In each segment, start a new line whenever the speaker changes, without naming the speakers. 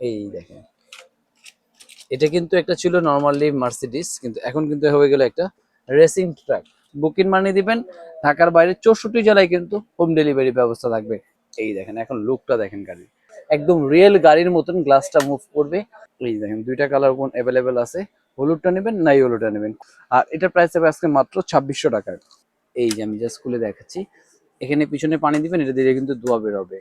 এই দেখেন। এটা কিন্তু একটা ছিল নর্মালি মার্সিডিস কিন্তু এখন কিন্তু হয়ে গেল একটা রেসিং ট্রাক বুকিং মানি দিবেন, ঢাকার বাইরে চৌষট্টি জেলায় কিন্তু হোম ডেলিভারি ব্যবস্থা থাকবে। এই দেখেন, এখন লুকটা দেখেন গাড়ি একদম রিয়েল গাড়ির মতন গ্লাসটা মুভ করবে। এই দেখেন, দুইটা কালার কোন অ্যাভেলেবেল আছে। হলুদটা নেবেন না হলুদটা নেবেন। আর এটার প্রাইস হবে আজকে মাত্র ছাব্বিশশো টাকার এই যে আমি জাস্ট খুলে দেখাচ্ছি। এখানে পিছনে পানি দিবেন, এটা দিয়ে কিন্তু ধোয়া বের হবে।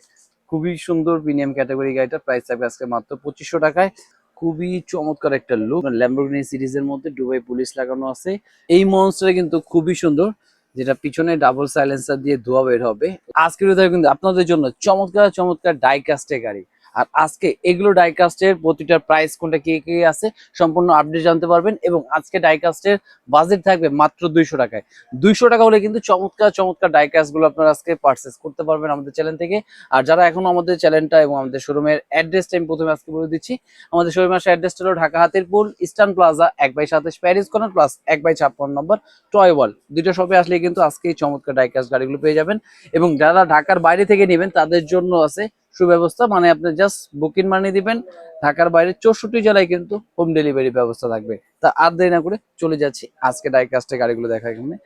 খুবই সুন্দর প্রিমিয়াম ক্যাটাগরি গাড়িটা প্রাইস থাকবে আজকে মাত্র পঁচিশশো টাকায়। খুবই চমৎকার একটা লুক ল্যাম্বরগিনি সিরিজের মধ্যে ডুবাই পুলিশ লাগানো আছে। এই মনস্টারে কিন্তু খুবই সুন্দর, যেটা পিছনে ডাবল সাইলেন্সার দিয়ে ধোয়া বের হবে। আজকের কিন্তু আপনাদের জন্য চমৎকার চমৎকার ডাইকাস্টের গাড়ি। আর আজকে এগুলো ডাইকাস্টের প্রতিটার প্রাইস কোনটা, কে, কি আছে, সম্পূর্ণ আপডেট জানতে পারবেন এবং আজকে ডাইকাস্টের বাজেট থাকবে মাত্র দুইশো টাকায়। দুইশো টাকা হলে কিন্তু চমৎকার চমৎকার ডাইকাস্টগুলো আপনারা আজকে পারচেস করতে পারবেন আমাদের চ্যানেল থেকে। আর যারা এখনও আমাদের চ্যানেলটা এবং আমাদের শোরুমের অ্যাড্রেসটা আমি প্রথমে আজকে বলে দিচ্ছি, আমাদের শোরুমের অ্যাড্রেসটা হলো ঢাকা হাতিরপুল ইস্টার্ন প্লাজা এক বাই সাতাশ প্যারিস কর্নার প্লাস এক বাই ছাপ্পান্ন নম্বর টয় ওয়াল দুটো শপে আসলে কিন্তু আজকে চমৎকার ডাইকাস্ট গাড়িগুলো পেয়ে যাবেন। এবং যারা ঢাকার বাইরে থেকে নেবেন, তাদের জন্য আছে সুব্যবস্থা মানে আপনি জাস্ট বুকিং মানি দিবেন, ঢাকার বাইরে চৌষট্টি জেলায় কিন্তু হোম ডেলিভারি ব্যবস্থা থাকবে। তা আর দেরি না করে চলে যাচ্ছি আজকে ডাইকাস্টের গাড়িগুলো দেখা এখানে।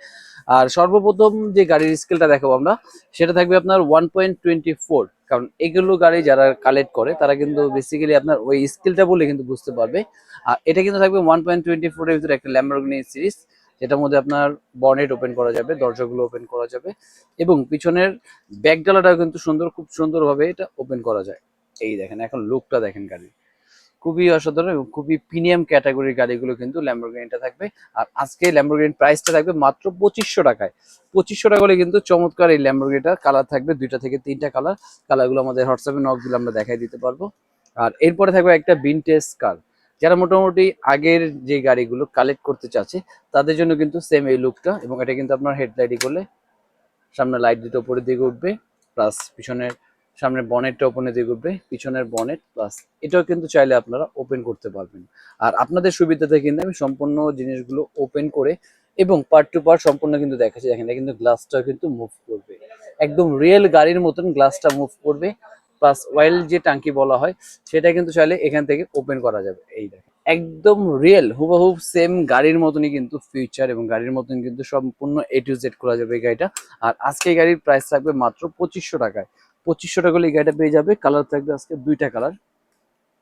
আর সর্বপ্রথম যে গাড়ির স্কেলটা দেখাবো আমরা, সেটা থাকবে আপনার ওয়ান পয়েন্ট টোয়েন্টি ফোর কারণ এগুলো গাড়ি যারা কালেক্ট করে, তারা কিন্তু বেসিক্যালি আপনার ওই স্কেলটা বলে কিন্তু বুঝতে পারবে। আর এটা কিন্তু থাকবে ওয়ান পয়েন্ট টোয়েন্টি ফোরের ভিতরে একটা ল্যাম্বরগিনি সিরিজ যেটার মধ্যে আপনার বনেট ওপেন করা যাবে, দরজাগুলো ওপেন করা যাবে এবং পিছনের ব্যাক ডালাটাও কিন্তু সুন্দর, খুব সুন্দরভাবে এটা ওপেন করা যায়। এই দেখেন, এখন লুকটা দেখেন গাড়ি খুবই অসাধারণ এবং খুবই প্রিমিয়াম ক্যাটাগরির গাড়িগুলো কিন্তু ল্যাম্বরগিনিটা থাকবে। আর আজকে ল্যাম্বরগিনির প্রাইসটা থাকবে মাত্র পঁচিশশো টাকায়। পঁচিশশো টাকা হলে কিন্তু চমৎকার এই ল্যাম্বরগিনিটা কালার থাকবে, দুইটা থেকে তিনটা কালার কালারগুলো আমাদের হোয়াটসঅ্যাপে নক দিলে আমরা দেখাই দিতে পারব। আর এরপরে থাকবে একটা বিনটেজ কার যারা মোটামুটি আগের যে গাড়িগুলো কালেক্ট করতে চাচ্ছে, তাদের জন্য কিন্তু সেম এই লুকটা এবং এটা কিন্তু আপনার হেডলাইটই করলে সামনে লাইট দুটো উপরের দিকে উঠবে প্লাস পিছনের সামনের বনেটটা ওপেনের দিকে উঠবে, পিছনের বনেট প্লাস এটাও কিন্তু চাইলে আপনারা ওপেন করতে পারবেন। আর আপনাদের সুবিধাতে কিন্তু আমি সম্পূর্ণ জিনিসগুলো ওপেন করে এবং পার্ট টু পার্ট সম্পূর্ণ কিন্তু দেখাচ্ছি। দেখেন কিন্তু গ্লাসটাও কিন্তু মুভ করবে। একদম রিয়েল গাড়ির মতন গ্লাসটা মুভ করবে। প্লাস ওয়েল যে টাঙ্কি বলা হয়, সেটা কিন্তু চাইলে এখান থেকে ওপেন করা যাবে। এই দেখেন, একদম রিয়েল হুবহুব সেম গাড়ির মতনই কিন্তু ফিউচার এবং গাড়ির মতন কিন্তু সম্পূর্ণ এ টু জেড করা যাবে এই গাড়িটা। আর আজকে এই গাড়ির প্রাইস থাকবে মাত্র পঁচিশশো টাকায়। পঁচিশশো টাকা হলে এই গাড়িটা পেয়ে যাবে কালার থাকবে আজকে দুইটা কালার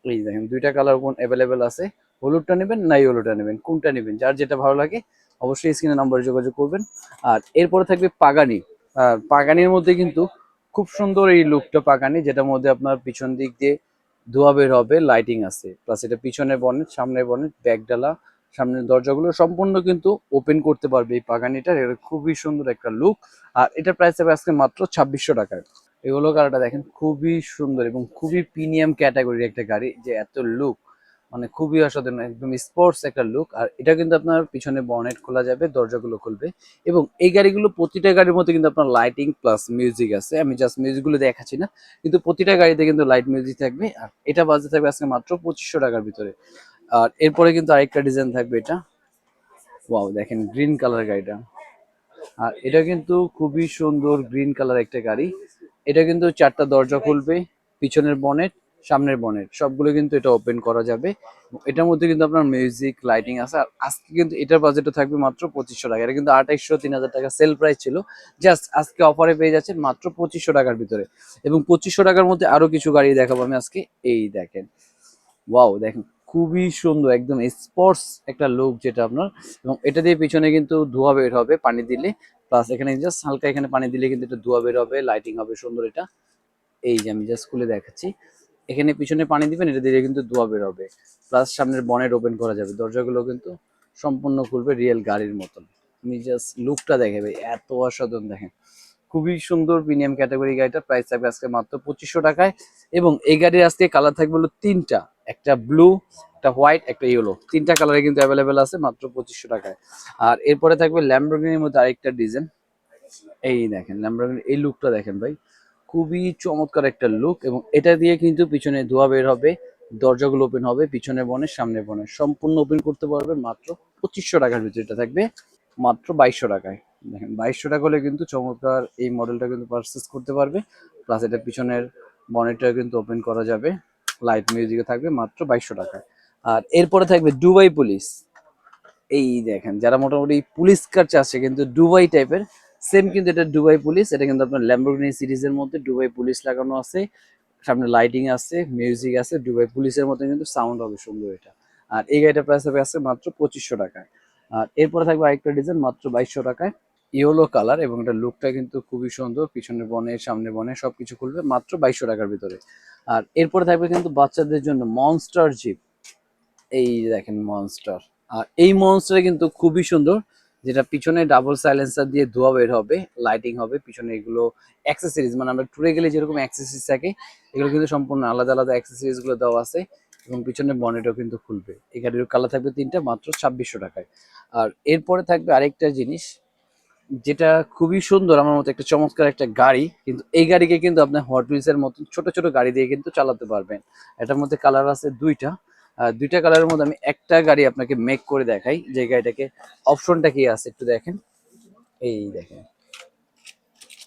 এই দেখেন, দুইটা কালার কোন অ্যাভেলেবেল আছে। হলুদটা নেবেন না ইয়েলোটা নেবেন, কোনটা নেবেন, যার যেটা ভালো লাগে অবশ্যই স্ক্রিনে নাম্বারে যোগাযোগ করবেন। আর এরপরে থাকবে পাগানি। আর পাগানির মধ্যে কিন্তু খুব সুন্দর এই লুকটা পাকানি, যেটার মধ্যে আপনার পিছন দিক দিয়ে ধোয়া বের হবে লাইটিং আছে। প্লাস এটা পিছনে বনেট সামনে বনেট ব্যাক ডালা, সামনের দরজাগুলো সম্পূর্ণ কিন্তু ওপেন করতে পারবে এই পাগানিটার এটা খুবই সুন্দর একটা লুক আর এটা প্রাইস হবে আজকে মাত্র ছাব্বিশশো টাকায় এগুলো গাড়িটা দেখেন খুবই সুন্দর এবং খুবই প্রিমিয়াম ক্যাটাগরির একটা গাড়ি, যে এত লুক মানে খুবই অসাধারণ একদম স্পোর্টস একটা লুক আর এটা কিন্তু আপনার পিছনে বনেট খোলা যাবে, দরজাগুলো খুলবে। এবং এই গাড়িগুলো প্রতিটা গাড়ির মধ্যে কিন্তু আপনার লাইটিং প্লাস মিউজিক আছে। আমি জাস্ট মিউজিকগুলো দেখাচ্ছি না, কিন্তু প্রতিটা গাড়িতে কিন্তু লাইট মিউজিক থাকবে। আর এটা বাজে থাকবে আজকে মাত্র পঁচিশশো টাকার ভিতরে। আর এরপরে কিন্তু আরেকটা ডিজাইন থাকবে এটা। ওয়াও দেখেন গ্রিন কালার গাড়িটা। আর এটা কিন্তু খুবই সুন্দর গ্রিন কালার একটা গাড়ি। এটা কিন্তু চারটা দরজা খুলবে, পিছনের বনেট সামনের বনেট সবগুলো কিন্তু এটা ওপেন করা যাবে। এটার মধ্যে কিন্তু আপনার মিউজিক লাইটিং আছে। আর আজকে কিন্তু এটার বাজেটও থাকবে মাত্র পঁচিশশো টাকা। এটা কিন্তু আঠাইশশো তিন হাজার টাকা সেল প্রাইস ছিল। জাস্ট আজকে অফারে পেয়ে যাচ্ছেন মাত্র পঁচিশশো টাকার ভিতরে। এবং পঁচিশশো টাকার মধ্যে আরও কিছু গাড়ি দেখাবো আমি আজকে। এই দেখেন। ওয়াও দেখেন, খুবই সুন্দর, একদম স্পোর্টস একটা লুক যেটা আপনার। এবং এটা দিয়ে পিছনে কিন্তু ধোয়া বের হবে পানি দিলে। প্লাস এখানে জাস্ট হালকা এখানে পানি দিলে কিন্তু এটা ধোয়া বের হবে লাইটিং হবে সুন্দর এটা। এই যে আমি জাস্ট খুলে দেখাচ্ছি। এখানে পিছনে পানি দিবেন, এটা দিয়ে কিন্তু ধোয়া বের হবে। প্লাস সামনের বনেট ওপেন করা যাবে। দরজাগুলো কিন্তু সম্পূর্ণ খুলবে রিয়েল গাড়ির মতন। আমি জাস্ট লুকটা দেখাবে এত অসাধারণ দেখেন। খুবই সুন্দর প্রিমিয়াম ক্যাটাগরি গাড়িটা। প্রাইস থাকবে আজকে মাত্র পঁচিশশো টাকায়। এবং এই গাড়ির আজকে কালার থাকবে হলো তিনটা। একটা ব্লু একটা হোয়াইট একটা ইয়েলো তিনটা কালারে কিন্তু অ্যাভেলেবেল আছে মাত্র পঁচিশশো টাকায়। আর এরপরে থাকবে ল্যাম্বরগিনির মধ্যে আরেকটা ডিজাইন এই দেখেন ল্যাম্বরগিনি এই লুকটা দেখেন ভাই। খুবই চমৎকার একটা লুক এবং এটা দিয়ে কিন্তু পিছনে ধোয়া বের হবে, দরজাগুলো ওপেন হবে পিছনে বনে সামনে বনে সম্পূর্ণ ওপেন করতে পারবে মাত্র পঁচিশশো টাকার ভিতরে। এটা থাকবে মাত্র বাইশশো টাকায়। দেখেন, বাইশশো টাকা হলে কিন্তু চমৎকার এই মডেলটা কিন্তু পারচেস করতে পারবে। প্লাস এটা পিছনের বনেটটা কিন্তু ওপেন করা যাবে। লাইট মিউজিকও থাকবে মাত্র বাইশশো টাকায়। আর এরপরে থাকবে দুবাই পুলিশ এই দেখেন, যারা মোটামুটি পুলিশ কার চাচ্ছে, কিন্তু দুবাই টাইপের সেম কিন্তু এটা দুবাই পুলিশ এটা কিন্তু আপনার ল্যাম্বরগিনি সিরিজের মধ্যে দুবাই পুলিশ লাগানো আছে। সামনে লাইটিং আছে মিউজিক আছে দুবাই পুলিশের মতো কিন্তু সাউন্ড হবে সুন্দর এটা। আর এই গাড়িটার প্রাইস হবে আছে মাত্র পঁচিশশো টাকায়। আর এরপরে থাকবে আরেকটা ডিজাইন মাত্র বাইশশো টাকায়। ইয়েলো কালার এবং এটা লুকটা কিন্তু খুবই সুন্দর, পিছনে বনে, সামনে বনে সবকিছু খুলবে মাত্র বাইশশো টাকার ভিতরে। আর এরপরে থাকবে কিন্তু বাচ্চাদের জন্য মনস্টার জিপ এই দেখেন মনস্টার আর এই মনস্টার কিন্তু খুবই সুন্দর। যেটা পিছনে ডাবল সাইলেন্সার দিয়ে ধোয়া বের হবে লাইটিং হবে, পিছনে এগুলো অ্যাক্সেসরিজ মানে আমরা ট্যুরে গেলে যেরকম অ্যাক্সেসরিজ থাকে, এগুলো কিন্তু সম্পূর্ণ আলাদা আলাদা অ্যাক্সেসরিজগুলো দেওয়া আছে এবং পিছনে বনেটও কিন্তু খুলবে। এই গাড়ির কালার থাকবে তিনটা, মাত্র ছাব্বিশশো টাকায়। আর এরপরে থাকবে আরেকটা জিনিস, যেটা খুবই সুন্দর আমার মতো, একটা চমৎকার একটা গাড়ি, কিন্তু এই গাড়িকে কিন্তু আপনি হট এর মতো ছোট ছোট গাড়ি দিয়ে কিন্তু চালাতে পারবেন। এটার মধ্যে কালার আছে দুইটা। দুইটা কালারের মধ্যে আমি একটা গাড়ি আপনাকে মেক করে দেখাই, যে গাড়িটাকে অপশনটা কি আছে একটু দেখেন। এই দেখেন।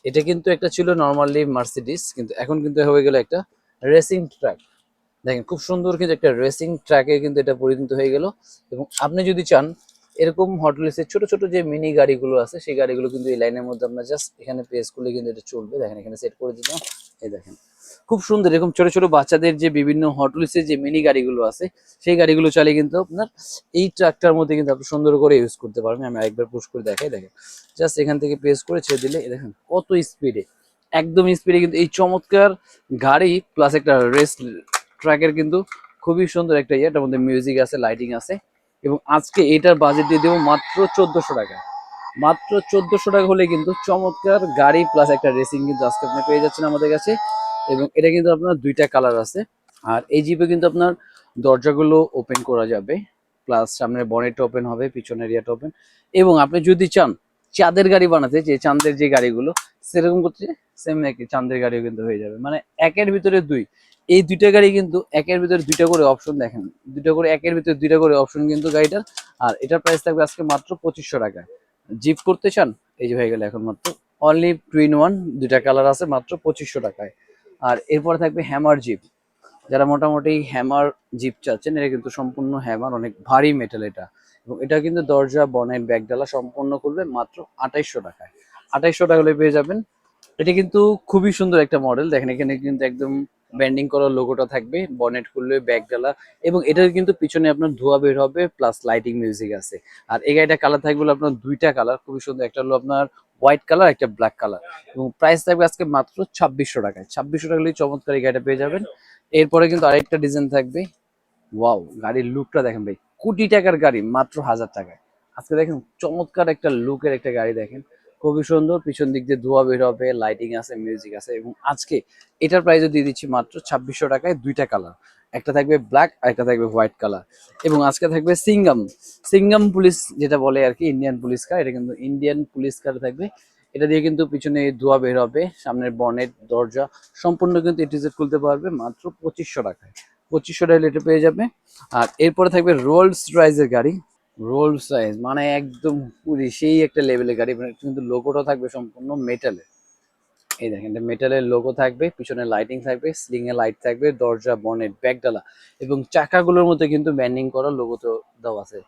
এটা কিন্তু একটা ছিল নর্মালি মার্সিডিস কিন্তু এখন কিন্তু হয়ে গেল একটা রেসিং ট্র্যাক দেখেন, খুব সুন্দর কিন্তু একটা রেসিং ট্র্যাকে কিন্তু এটা পরিণত হয়ে গেল। এবং আপনি যদি চান, এরকম হটলিসের ছোট ছোট যে মিনি গাড়িগুলো আছে, সেই গাড়িগুলো কিন্তু এই লাইনের মধ্যে আপনার জাস্ট এখানে প্রেস করলে কিন্তু এটা চলবে। দেখেন, এখানে সেট করে দিলাম। এই দেখেন। খুব সুন্দর। এরকম ছোট ছোট বাচ্চাদের যে বিভিন্ন হটলিসের যে মিনি গাড়িগুলো আছে, সেই গাড়িগুলো চালিয়ে কিন্তু আপনার এই ট্রাকটার মধ্যে কিন্তু আপনি সুন্দর করে ইউজ করতে পারবেন। আমি আরেকবার পুশ করে দেখাই, দেখেন। জাস্ট এখান থেকে প্রেস করে ছেড়ে দিলে দেখেন কত স্পিডে একদম স্পিডে কিন্তু এই চমৎকার গাড়ি প্লাস একটা রেস্ট ট্র্যাকের কিন্তু খুবই সুন্দর একটা ইয়ে এটার মধ্যে মিউজিক আছে লাইটিং আছে। এবং আজকে এটার বাজেট দিয়ে দেবো মাত্র চোদ্দশো টাকা। মাত্র চোদ্দশো টাকা হলে কিন্তু চমৎকার গাড়ি প্লাস একটা রেসিং কিন্তু আজকে আপনি পেয়ে যাচ্ছেন আমাদের কাছে। এবং এটা কিন্তু আপনার দুইটা কালার আছে। আর এই জিপে কিন্তু আপনার দরজাগুলো ওপেন করা যাবে। প্লাস সামনের বনেটটা ওপেন হবে, পিছনের এরিয়াটা ওপেন এবং আপনি যদি চান চাঁদের গাড়ি বানাতে, যে চাঁদের যে গাড়িগুলো, সেরকম করতে সেম একই, চাঁদের গাড়িও কিন্তু হয়ে যাবে। মানে একের ভিতরে দুই। এই দুইটা গাড়ি কিন্তু একের ভিতরে দুইটা করে অপশন দেখেন। দুইটা করে, একের ভিতরে দুইটা করে অপশন কিন্তু গাড়িটার। আর এটার প্রাইস থাকবে আজকে মাত্র পঁচিশশো টাকায় জিপ করতে চান, এই যে হয়ে গেলে এখন মাত্র। অনলি টুইন ওয়ান দুইটা কালার আছে, মাত্র পঁচিশশো টাকায়। আর এরপরে থাকবে হ্যামার জিপ। যারা মোটামুটি হ্যামার জিপ চাচ্ছেন এটা কিন্তু সম্পূর্ণ হ্যামার, অনেক ভারী মেটাল এটা। এবং এটা কিন্তু দরজা, বনেট, ব্যাগডালা সম্পূর্ণ করবে মাত্র আঠাইশশো টাকায়। আঠাইশশো টাকা হলে পেয়ে যাবেন। এটা কিন্তু খুবই সুন্দর একটা মডেল দেখেন এখানে কিন্তু একদম ব্যান্ডিং করা লোগোটা থাকবে বনেট খুলবে ব্যাগডালা এবং এটার কিন্তু পিছনে আপনার ধোয়া বের হবে প্লাস লাইটিং মিউজিক আছে। আর এই গাড়িটা কালার থাকবে আপনার দুইটা কালার খুবই সুন্দর, একটা হলো আপনার হোয়াইট কালার একটা ব্ল্যাক কালার এবং প্রাইস থাকবে আজকে মাত্র ছাব্বিশশো টাকায়। ছাব্বিশশো টাকা চমৎকার এই গাড়িটা পেয়ে যাবেন। এরপরে কিন্তু আরেকটা ডিজাইন থাকবে। ওয়াও গাড়ির লুকটা দেখেন ভাই, কোটি টাকার গাড়ি, মাত্র হাজার টাকায়। আজকে দেখেন চমৎকার একটা লুকের একটা গাড়ি দেখেন। খুবই সুন্দর, পিছন দিক দিয়ে ধোয়া বের হবে লাইটিং আছে মিউজিক আছে এবং আজকে এটার প্রাইসও দিয়ে দিচ্ছি মাত্র ছাব্বিশশো টাকায় দুইটা কালার একটা থাকবে ব্ল্যাক আর একটা থাকবে হোয়াইট কালার এবং আজকে থাকবে সিঙ্গাম। সিঙ্গাম পুলিশ যেটা বলে আর কি ইন্ডিয়ান পুলিশ কার এটা কিন্তু ইন্ডিয়ান পুলিশ কার থাকবে। এটা দিয়ে কিন্তু পিছনে ধোয়া বের হবে, সামনের বনেট দরজা, সম্পূর্ণ কিন্তু এটিজেড খুলতে পারবে মাত্র পঁচিশশো টাকায়। পঁচিশশো টাকা এটা পেয়ে যাবে। আর এরপরে থাকবে রোলস রাইজের গাড়ি। রোলস রাইজ মানে একদম পুরি, সেই একটা লেভেলের গাড়ি মানে কিন্তু লোগোটা থাকবে সম্পূর্ণ মেটালের এই দেখেন, এটা মেটালের লোগো থাকবে, পিছনে লাইটিং থাকবে স্লিং এ লাইট থাকবে, দরজা বনেট ব্যাগডালা এবং চাকাগুলোর মধ্যে কিন্তু ব্যান্ডিং করা লোগো তো দেওয়া আছে।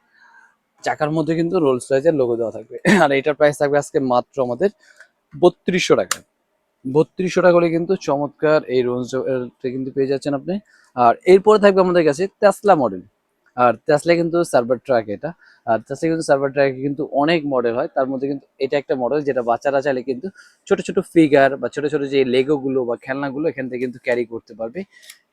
চাকার মধ্যে কিন্তু রোলস রয়েজের লোগো দেওয়া থাকবে। আর এটার প্রাইস থাকবে আজকে মাত্র আমাদের বত্রিশশো টাকা। বত্রিশশো টাকা হলে কিন্তু চমৎকার এই রোলস কিন্তু পেয়ে যাচ্ছেন আপনি। আর এরপরে থাকবে আমাদের কাছে তেসলা মডেল আর তেসলা কিন্তু সার্ভার ট্রাক এটা। আর তেসলা কিন্তু সার্ভার ট্রাক কিন্তু অনেক মডেল হয়। তার মধ্যে কিন্তু এটা একটা মডেল যেটা বাচ্চারা চাইলে কিন্তু ছোট ছোট ফিগার বা ছোট ছোট যে লেগো গুলো বা খেলনাগুলো এখান থেকে কিন্তু ক্যারি করতে পারবে।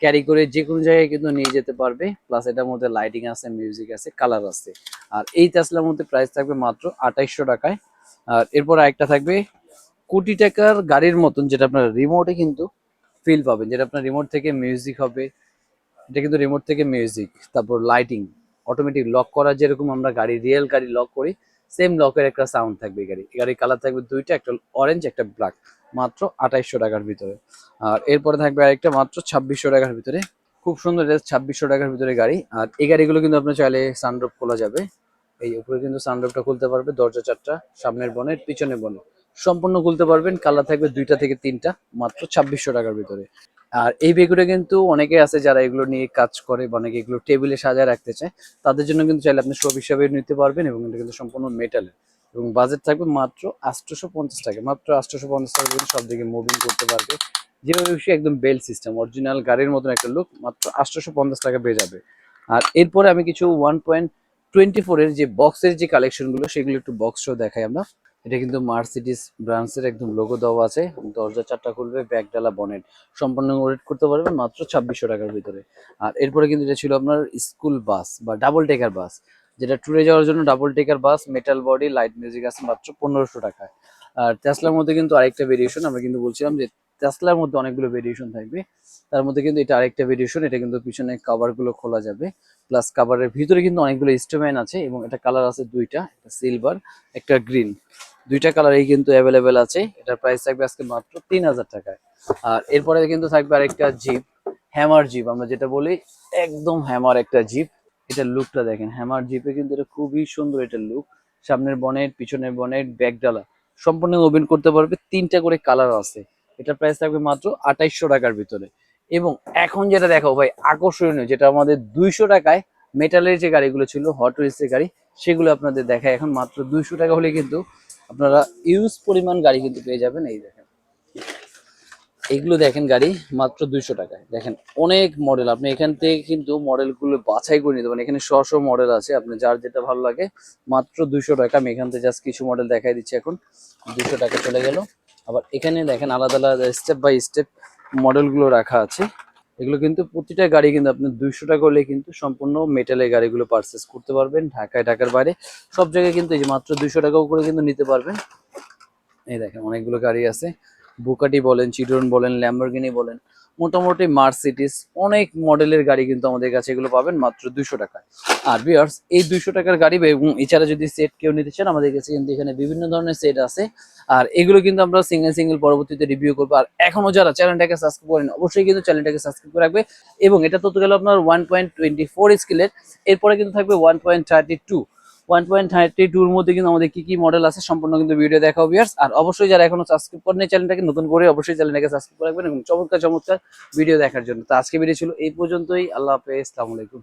ক্যারি করে যে কোনো জায়গায় কিন্তু নিয়ে যেতে পারবে। প্লাস এটার মধ্যে লাইটিং আছে মিউজিক আছে কালার আছে। আর এই তেসলার মধ্যে প্রাইস থাকবে মাত্র আঠাইশশো টাকায়। আর এরপর আরেকটা থাকবে কোটি টাকার গাড়ির মতন, যেটা আপনার রিমোটে কিন্তু ফিল পাবেন। যেটা আপনার রিমোট থেকে মিউজিক হবে এটা কিন্তু রিমোট থেকে মিউজিক তারপর লাইটিং অটোমেটিক লক করা যেরকম আমরা গাড়ি রিয়েল গাড়ি লক করি সেম লকের একটা সাউন্ড থাকবে গাড়ি। গাড়ির কালার থাকবে দুইটা, একটা অরেঞ্জ একটা ব্ল্যাক মাত্র আঠাইশশো টাকার ভিতরে। আর এরপরে থাকবে আরেকটা মাত্র ছাব্বিশশো টাকার ভিতরে। খুব সুন্দর ছাব্বিশশো টাকার ভিতরে গাড়ি। আর এই গাড়িগুলো কিন্তু আপনার চাইলে সানরুফ খোলা যাবে। এই উপরে কিন্তু সানরুফটা খুলতে পারবে, দরজা চারটা, সামনের বনেট পিছনের বনেট সম্পূর্ণ খুলতে পারবেন কালার থাকবে দুইটা থেকে তিনটা, মাত্র ছাব্বিশশো টাকার ভিতরে। আর এই বেগুটা কিন্তু অনেকে আছে যারা এগুলো নিয়ে কাজ করে বা অনেকে এগুলো টেবিলে সাজায় রাখতে চায়, তাদের জন্য কিন্তু চাইলে আপনি সব হিসাবে নিতে পারবেন এবং এটা কিন্তু সম্পূর্ণ মেটালের এবং বাজেট থাকবে মাত্র আটশোশো পঞ্চাশ টাকা, মাত্র আটশোশো পঞ্চাশ টাকা কিন্তু সব দিকে মুভিং করতে পারবে। যেভাবে একদম বেল সিস্টেম অরিজিনাল গাড়ির মতন একটা লুক মাত্র আটশোশো পঞ্চাশ টাকা পেয়ে যাবে। আর এরপরে আমি কিছু ওয়ান পয়েন্ট টোয়েন্টি ফোরের যে বক্সের যে কালেকশনগুলো সেগুলো একটু বক্স শো দেখাই আমরা। এটা কিন্তু মার্সিডিস ব্রান্ডসের একদম লোগো দেওয়া আছে। দরজা চারটা খুলবে ব্যাগ ডালা বনেট সম্পূর্ণ ওয়েট করতে পারবেন মাত্র ছাব্বিশশো টাকার ভিতরে। আর এরপরে কিন্তু এটা ছিল আপনার স্কুল বাস বা ডাবল টেকার বাস যেটা ট্যুরে যাওয়ার জন্য double decker bus metal body light music আছে মাত্র পনেরোশো টাকায়। আর টেসলার মধ্যে কিন্তু আরেকটা ভেরিয়েশন আমরা কিন্তু বলছিলাম যে টেসলার মধ্যে অনেকগুলো ভেরিয়েশন থাকবে। তার মধ্যে কিন্তু এটা আরেকটা ভেরিয়েশন এটা কিন্তু পিছনে কভারগুলো খোলা যাবে। প্লাস কাভারের ভিতরে কিন্তু অনেকগুলো ইনস্ট্রুমেন্ট আছে এবং এটা কালার আছে দুইটা, একটা সিলভার একটা গ্রিন দুইটা কালারই কিন্তু অ্যাভেলেবেল আছে। এটার প্রাইস থাকবে আজকে মাত্র তিন হাজার টাকায়। আর এরপরে কিন্তু থাকবে আরেকটা জিপ হ্যামার জিপ আমরা যেটা বলি একদম হ্যামার একটা জিপ এটার লুকটা দেখেন হ্যামার জিপে কিন্তু এটা খুবই সুন্দর এটা লুক সামনের বনেট পিছনের বনেট ব্যাক ডালা, সম্পূর্ণ ওপেন করতে পারবে। তিনটা করে কালার আছে। এটার প্রাইস থাকবে মাত্র আঠাইশশো টাকার ভিতরে। এবং এখন যেটা দেখো ভাই, আকর্ষণীয় যেটা আমাদের দুইশো টাকায় মেটালের যে গাড়িগুলো ছিল হট হুইলসের গাড়ি, সেগুলো আপনাদের দেখায়। এখন মাত্র দুইশো টাকা হলে কিন্তু আপনারা ইউজ পরিমাণ গাড়ি কিন্তু পেয়ে যাবেন, এই দেখেন। এগুলো দেখেন গাড়ি, মাত্র দুইশো টাকায়। দেখেন, অনেক মডেল আপনি এখান থেকে কিন্তু মডেলগুলো বাছাই করে নিতে পারেন। এখানে শ শ মডেল আছে, আপনি যার যেটা ভালো লাগে, মাত্র দুইশো টাকা। আমি এখান থেকে জাস্ট কিছু মডেল দেখাই দিচ্ছি এখন। দুইশো টাকা চলে গেল। আবার এখানে দেখেন আলাদা আলাদা স্টেপ বাই স্টেপ মডেলগুলো রাখা আছে। এগুলো কিন্তু প্রতিটা গাড়ি কিন্তু আপনি দুইশো টাকা হলে কিন্তু সম্পূর্ণ মেটালের গাড়িগুলো পারচেস করতে পারবেন, ঢাকায়, ঢাকার বাইরে। সব জায়গায় কিন্তু এই যে মাত্র দুইশো টাকাও করে কিন্তু নিতে পারবেন। এই দেখেন অনেকগুলো গাড়ি আছে। বুকাটি বলেন চিডন বলেন ল্যাম্বরগিনি বলেন। মোটামুটি মার্সিডিস অনেক মডেলের গাড়ি কিন্তু আমাদের কাছে এগুলো পাবেন মাত্র দুইশো টাকায়। আর বিয়ার্স এই দুইশো টাকার গাড়ি এবং এছাড়া যদি সেট কেউ নিতে চান, আমাদের কাছে কিন্তু এখানে বিভিন্ন ধরনের সেট আছে। আর এগুলো কিন্তু আমরা সিঙ্গেল সিঙ্গেল পরবর্তীতে রিভিউ করব। আর এখনও যারা চ্যানেলটাকে সাবস্ক্রাইব করেন অবশ্যই কিন্তু চ্যানেলটাকে সাবস্ক্রাইব করে রাখবে। এবং এটা তো গেল আপনার ওয়ান পয়েন্ট টোয়েন্টি ফোর স্কেলের এরপরে কিন্তু থাকবে one point thirty two one point thirty টুর মধ্যে কিন্তু আমাদের কি কি মডেল আছে সম্পূর্ণ কিন্তু ভিডিও দেখাও বিয়ার্স আর অবশ্যই যারা এখনও সাবস্ক্রাইব করেন চ্যানেলটাকে নতুন করে অবশ্যই চ্যানেলটাকে সাবস্ক্রাইব করে রাখবেন এবং চমৎকার চমৎকার ভিডিও দেখার জন্য। তো আজকে ভিডিও ছিল এই পর্যন্তই। আল্লাহ হাফেজ। আসসালামু আলাইকুম।